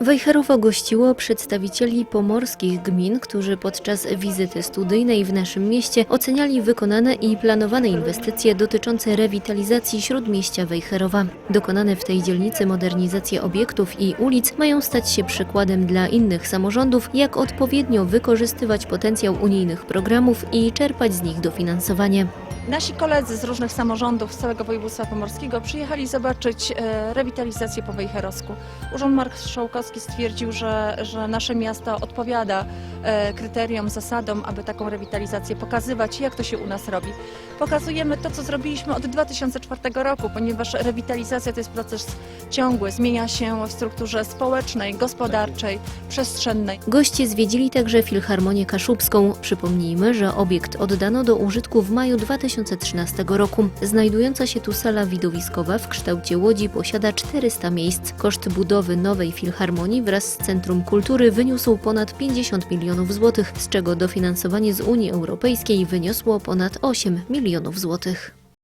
Wejherowo gościło przedstawicieli pomorskich gmin, którzy podczas wizyty studyjnej w naszym mieście oceniali wykonane i planowane inwestycje dotyczące rewitalizacji śródmieścia Wejherowa. Dokonane w tej dzielnicy modernizacje obiektów i ulic mają stać się przykładem dla innych samorządów, jak odpowiednio wykorzystywać potencjał unijnych programów i czerpać z nich dofinansowanie. Nasi koledzy z różnych samorządów z całego województwa pomorskiego przyjechali zobaczyć e, rewitalizację po Wejherowsku. Urząd Marszałkowski stwierdził, że, że nasze miasto odpowiada e, kryteriom, zasadom, aby taką rewitalizację pokazywać, jak to się u nas robi. Pokazujemy to, co zrobiliśmy od 2004 roku, ponieważ rewitalizacja to jest proces ciągły, zmienia się w strukturze społecznej, gospodarczej, przestrzennej. Goście zwiedzili także Filharmonię Kaszubską. Przypomnijmy, że obiekt oddano do użytku w maju 2013 roku. Znajdująca się tu sala widowiskowa w kształcie łodzi posiada 400 miejsc. Koszt budowy nowej Filharmonii wraz z Centrum Kultury wyniósł ponad 50 milionów złotych, z czego dofinansowanie z Unii Europejskiej wyniosło ponad 8 milionów złotych.